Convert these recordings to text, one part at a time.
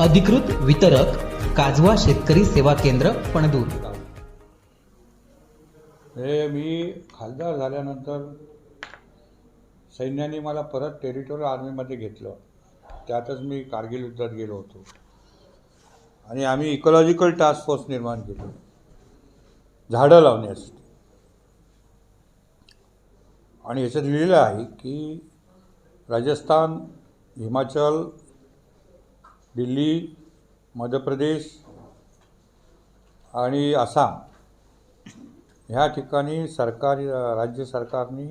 अधिकृत वितरक काजवा शेतकरी सेवा केंद्र पणदूर. हे मी खासदार झाल्यानंतर सैन्याने मला परत टेरिटोरियल आर्मीमध्ये घेतलं. त्यातच मी कारगिल युद्धात गेलो होतो. आणि आम्ही इकॉलॉजिकल टास्क फोर्स निर्माण केली. झाडं लावण्यासाठी आणि याच्यात लिहिलं आहे की राजस्थान हिमाचल दिल्ली मध्य प्रदेश आणि आसाम ह्या ठिकाणी सरकारी राज्य सरकारने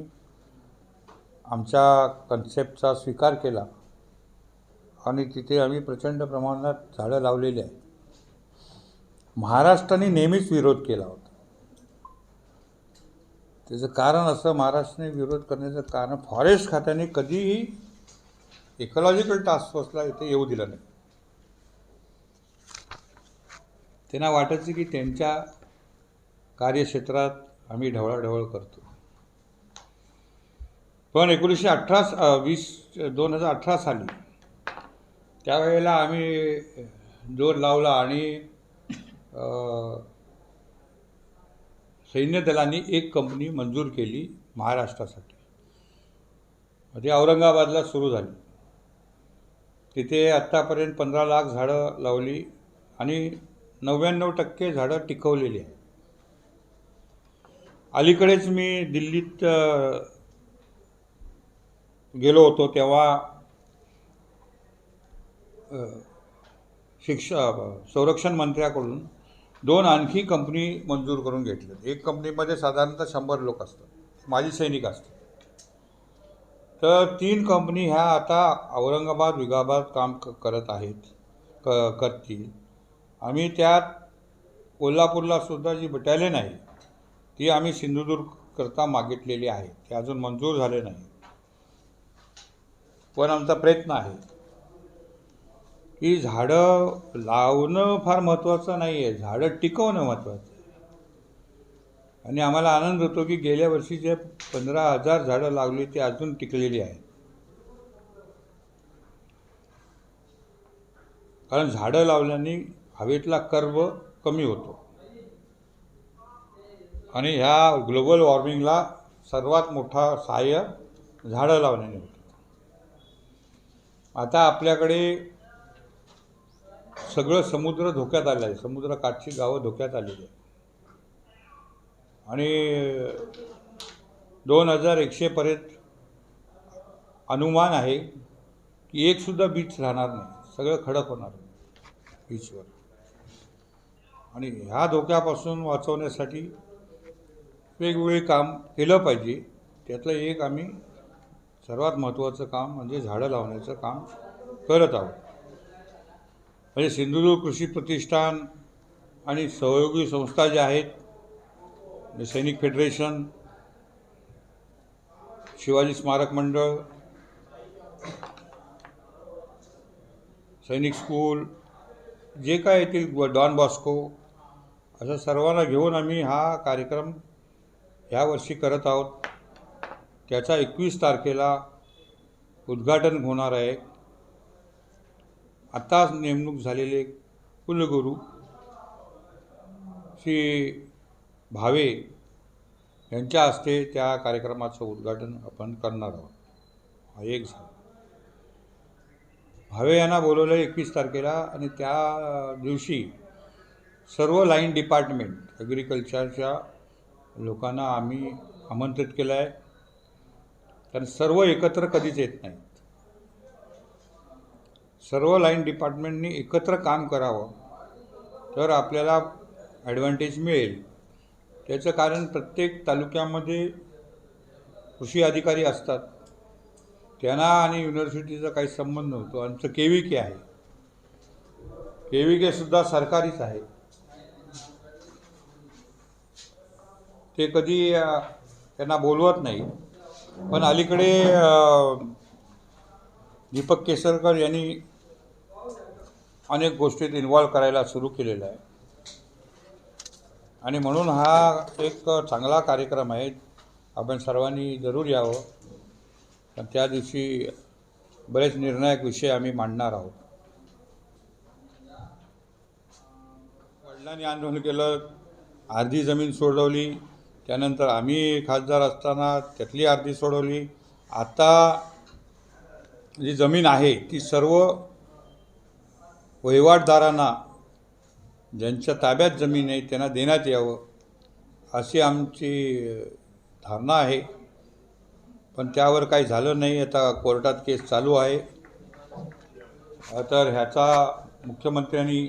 आमच्या कन्सेप्टचा स्वीकार केला. आणि तिथे आम्ही प्रचंड प्रमाणात झाडं लावलेली आहे महाराष्ट्राने नेहमीच विरोध केला होता. त्याचं कारण असं महाराष्ट्राने विरोध करण्याचं कारण फॉरेस्ट खात्याने कधीही इकॉलॉजिकल टास्क फोर्सला इथे येऊ दिलं नाही. त्यांना वाटायचं की त्यांच्या कार्यक्षेत्रात आम्ही ढवळाढवळ करतो. पण एकोणीसशे अठरा वीस दोन हजार अठरा साली त्यावेळेला आम्ही जोर लावला आणि सैन्य दलांनी एक कंपनी मंजूर केली महाराष्ट्रासाठी. ती औरंगाबादला सुरू झाली. तिथे आत्तापर्यंत पंधरा लाख झाडं लावली आणि नव्याण्णव टक्के झाडं टिकवलेली आहे अलीकडेच मी दिल्लीत गेलो होतो तेव्हा शिक्षा संरक्षण मंत्र्याकडून दोन आणखी कंपनी मंजूर करून घेतल्या एक कंपनीमध्ये साधारणतः शंभर लोक असतात. माजी सैनिक असतात. तर तीन कंपनी ह्या आता औरंगाबाद विभागात काम क करत आहेत क करतील. आम्ही त्यात कोल्हापूरला सुद्धा जी बटालियन आहे ती आम्ही सिंधुदुर्ग करता मागितलेली आहे. ते अजून मंजूर झाले नाही. पण आमचा प्रयत्न आहे. की झाडं लावणं फार महत्त्वाचं नाही आहे झाडं टिकवणं महत्त्वाचं आहे. आणि आम्हाला आनंद होतो की गेल्या वर्षी जे पंधरा हजार झाडं लावली ती अजून टिकलेली आहेत. कारण झाडं लावल्याने हवेतला कर्व कमी होतो. आणि ह्या ग्लोबल वॉर्मिंगला सर्वात मोठा सहाय्य झाडं लावण्याने होतं. आता आपल्याकडे सगळं समुद्र धोक्यात आलं आहे. समुद्रकाठची गावं धोक्यात आलेली आहे आणि दोन हजार एकशेपर्यंत अनुमान आहे की एकसुद्धा बीच राहणार नाही. सगळं खडक होणार बीचवर आणि ह्या धोक्यापासून वाचवण्यासाठी वेगवेगळे काम केलं पाहिजे. त्यातलं एक आम्ही सर्वात महत्त्वाचं काम म्हणजे झाडं लावण्याचं काम करत आहोत. म्हणजे सिंधुदुर्ग कृषी प्रतिष्ठान आणि सहयोगी संस्था ज्या आहेत म्हणजे सैनिक फेडरेशन शिवाजी स्मारक मंडळ सैनिक स्कूल जे काय येतील डॉन बॉस्को असं सर्वांना घेऊन आम्ही हा कार्यक्रम यावर्षी करत आहोत. त्याचा एकवीस तारखेला उद्घाटन होणार आहे. आत्ताच नेमणूक झालेले कुलगुरू श्री भावे यांच्या हस्ते त्या कार्यक्रमाचं उद्घाटन आपण करणार आहोत. हा एक झाला. भावे यांना बोलवलं एकवीस तारखेला आणि त्या दिवशी सर्व लाईन डिपार्टमेंट ॲग्रिकल्चरच्या लोकांना आम्ही आमंत्रित केलं आहे. कारण सर्व एकत्र कधीच येत नाहीत. सर्व लाईन डिपार्टमेंटनी एकत्र काम करावं तर आपल्याला ॲडव्हान्टेज मिळेल. त्याचं कारण प्रत्येक तालुक्यामध्ये कृषी अधिकारी असतात. त्यांना आणि युनिव्हर्सिटीचा काही संबंध नव्हतो. आमचं के व्ही के आहे. के व्ही के सुद्धा सरकारीच आहे. ते कधी त्यांना बोलवत नाही. पण अलीकडे दीपक केसरकर यांनी अनेक गोष्टीत इन्व्हॉल्व करायला सुरू केलेलं आहे. आणि म्हणून हा एक चांगला कार्यक्रम आहे. आपण सर्वांनी जरूर यावं. पण त्या दिवशी बरेच निर्णायक विषय आम्ही मांडणार आहोत. वडिलांनी आंदोलन केलं अर्धी जमीन सोडवली त्यानंतर आम्ही खासदार असताना त्यातली अर्धी सोडवली. आता जी जमीन आहे ती सर्व वहिवाटदारांना ज्यांच्या ताब्यात जमीन आहे त्यांना देण्यात यावं अशी आमची धारणा आहे. पण त्यावर काही झालं नाही. आता कोर्टात केस चालू आहे. तर ह्याचा मुख्यमंत्र्यांनी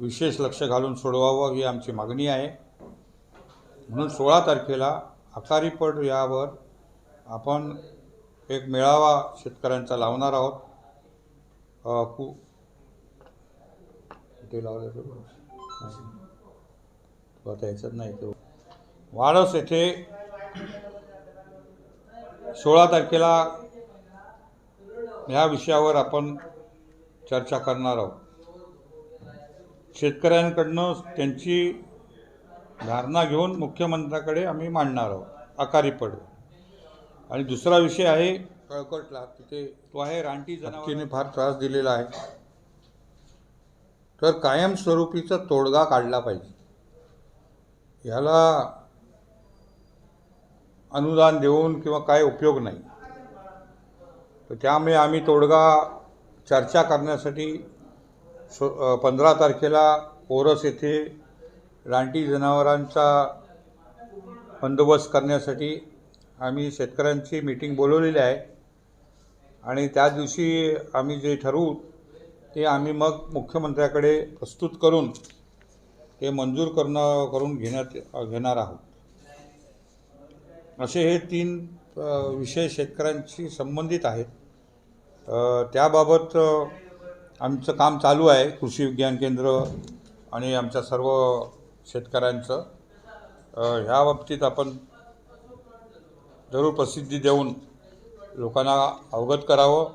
विशेष लक्ष घालून सोडवावं ही आमची मागणी आहे. म्हणून सोळा तारखेला अकारीपड यावर आपण एक मेळावा शेतकऱ्यांचा लावणार आहोत. कु ते लावलं ते? याच्यात नाही तो. वाडस येथे सोळा तारखेला ह्या विषयावर आपण चर्चा करणार आहोत. शेतकऱ्यांकडनं त्यांची धारणा घेऊन मुख्यमंत्र्याकडे आम्ही मांडणार आहोत. अकारी पड. आणि दुसरा विषय आहे कळकटला. तिथे तो आहे रानटी जनावरांनी फार त्रास दिलेला आहे. तर कायमस्वरूपीचा तोडगा काढला पाहिजे. ह्याला अनुदान देऊन किंवा काय उपयोग नाही. तर त्यामुळे आम्ही तोडगा चर्चा करण्यासाठी सो पंधरा तारखेला ओरस येथे रानटी जनावरांचा बंदोबस्त करण्यासाठी आम्ही शेतकऱ्यांची मीटिंग बोलवलेली आहे. आणि त्या दिवशी आम्ही जे ठरवू ते आम्ही मग मुख्यमंत्र्याकडे प्रस्तुत करून ते मंजूर करणं करून घेण्यात घेणार आहोत. असे हे तीन विषय शेतकऱ्यांशी संबंधित आहेत. त्याबाबत आमचं काम चालू आहे कृषी विज्ञान केंद्र आणि आमच्या सर्व शेतकऱ्यांचं ह्या बाबतीत आपण जरूर प्रसिद्धी देऊन लोकांना अवगत करावं.